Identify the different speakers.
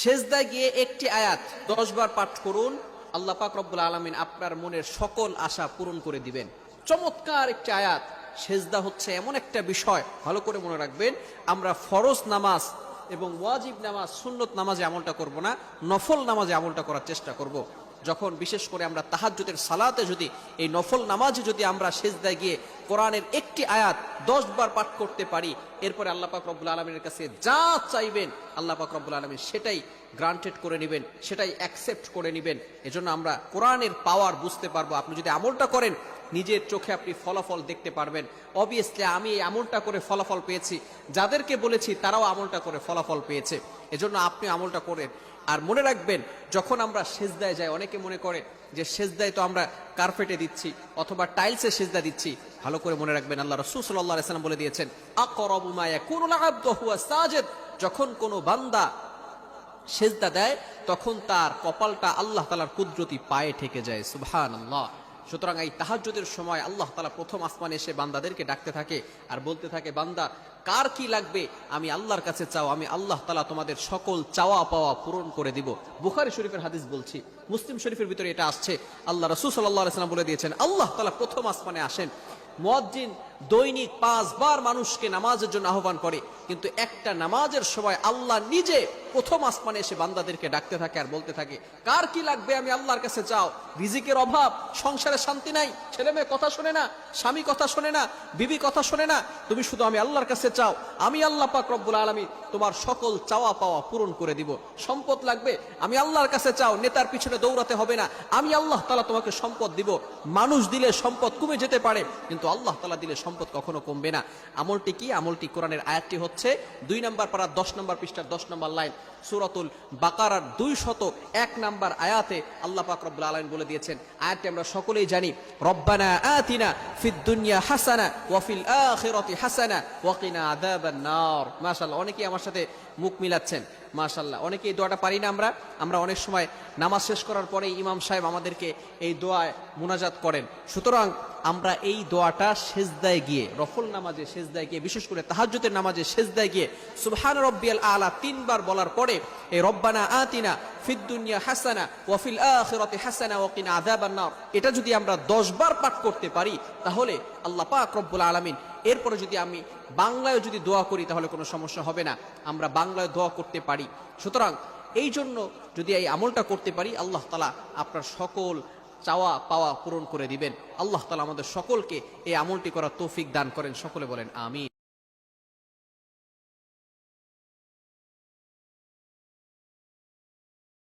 Speaker 1: সেজদায় গিয়ে একটি আয়াত দশ বার পাঠ করুন, আল্লাহ পাক রব্বুল আলমিন আপনার মনের সকল আশা পূরণ করে দিবেন চমৎকার একটি আয়াত সেজদা হচ্ছে এমন একটা বিষয়, ভালো করে মনে রাখবেন, আমরা ফরজ নামাজ এবং ওয়াজিব নামাজ, সুন্নত নামাজে আমলটা করব না, নফল নামাজে আমলটা করার চেষ্টা করব। যখন বিশেষ করে আমরা তাহাজ্জুদের সালাতে যদি, এই নফল নামাজে যদি আমরা সেজদায় গিয়ে কোরআনের একটি আয়াত দশ বার পাঠ করতে পারি, এরপরে আল্লাহ পাক রব্বুল আলমীর কাছে যা চাইবেন আল্লাহ পাক রব্বুল আলমী সেটাই গ্রান্টেড করে নেবেন, সেটাই অ্যাকসেপ্ট করে নেবেন। এজন্য আমরা কোরআনের পাওয়ার বুঝতে পারব। আপনি যদি আমলটা করেন, নিজের চোখে আপনি ফলাফল দেখতে পারবেন। অবভিয়াসলি আমি এই আমলটা করে ফলাফল পেয়েছি। যাদেরকে বলেছি, তারাও আমলটা করে ফলাফল পেয়েছে। এজন্য আপনি আমলটা করেন। আর মনে রাখবেন, যখন আমরা সেজদায় যাই, অনেকে মনে করে যে সেজদায় তো আমরা কার্পেটে দিচ্ছি অথবা টাইলসে সেজদা দিচ্ছি। ভালো করে মনে রাখবেন, আল্লাহ রসুল সাল্লাহ সাল্লাম বলে দিয়েছেন সাজেদ। যখন কোনো বান্দা সেজদা দেয়, তখন তার কপালটা আল্লাহ তালার কুদরতি পায়ে ঠেকে যায়। সুবহান আল্লাহ সুতরাং এই তাহাজুদের সময় আল্লাহ তালা প্রথম আসমানে এসে বান্দাদেরকে ডাকতে থাকে আর বলতে থাকে, বান্দা, কার কি লাগবে? আমি আল্লাহর কাছে চাও, আমি আল্লাহ তালা তোমাদের সকল চাওয়া পাওয়া পূরণ করে দিব। বুখারি শরীফের হাদিস বলছি, মুসলিম শরীফের ভিতরে এটা আসছে। আল্লাহ রসুল সাল্লাহ সাল্লাম বলে দিয়েছেন, আল্লাহ তালা প্রথম আসমানে আসেন। মুয়াজ্জিন দৈনিক পাঁচবার মানুষকে নামাজের জন্য আহ্বান করে, কিন্তু একটা নামাজের সময় আল্লাহ নিজে প্রথম আসমানে এসে বান্দাদেরকে ডাকতে থাকে আর বলতে থাকে, কার কি লাগবে? আমি আল্লাহর কাছে চাও। রিজিকের অভাব, সংসারে শান্তি নাই, ছেলে মেয়ে কথা শোনে না, স্বামী কথা শোনে না, বিবি কথা শোনে না, তুমি শুধু আমি আল্লাহর কাছে চাও। আমি আল্লাহ পাক রব্বুল আলমী তোমার সকল চাওয়া পাওয়া পূরণ করে দিব। সম্পদ লাগবে? আমি আল্লাহর কাছে চাও। নেতার পিছনে দৌড়াতে হবে না। আমি আল্লাহ তালা তোমাকে সম্পদ দিব। মানুষ দিলে সম্পদ কমে যেতে পারে, কিন্তু আল্লাহ তালা দিলে সম্পদ কখনো কমবে না। আমলটি কি? আমলটি কোরআনের আয়াতটি হচ্ছে দুই নম্বর পাড়ার দশ নম্বর পৃষ্ঠার দশ নম্বর লাইন। সুরাতুল বাকারার দুই শত এক নম্বর আয়াতে আল্লাহ পাক রব্বুল আলমিন বলে দিয়েছেন। আয়াতটি আমরা সকলেই জানি, রব্বানা আতিনা ফিদ দুনিয়া হাসানা ওয়াফিল আখিরাতি হাসানা ওয়াকিনা আযাবান নার। মাশাআল্লাহ, অনেকেই আমার সাথে মুখ মিলাচ্ছেন। মাশাল্লাহ অনেকে এই দোয়াটা পারি না আমরা। আমরা অনেক সময় নামাজ শেষ করার পরে ইমাম সাহেব আমাদেরকে এই দোয়ায় মোনাজাত করেন। সুতরাং আমরা এই দোয়াটা সেজদায় গিয়ে, রফল নামাজে সেজদায় গিয়ে, বিশেষ করে তাহাজ্জুদের নামাজে সেজদায় গিয়ে, সুবহান রব্বিয়াল আলা তিনবার বলার পরে এই রব্বানা আতিনা ফিদ দুনিয়া হাসানা ওয়াফিল আখিরাতি হাসানা ওয়া কিনা আযাবান এটা যদি আমরা 10 বার পাঠ করতে পারি, তাহলে আল্লাহ পাক রব্বুল আলামিন এরপরে যদি আমি বাংলায় যদি দোয়া করি, তাহলে কোনো সমস্যা হবে না। আমরা বাংলায় দোয়া করতে পারি। সুতরাং এই জন্য যদি এই আমলটা করতে পারি, আল্লাহ তালা আপনার সকল চাওয়া পাওয়া পূরণ করে দিবেন। আল্লাহ তালা আমাদের সকলকে এই আমলটি করার তৌফিক দান করেন। সকলে বলেন, আমিন।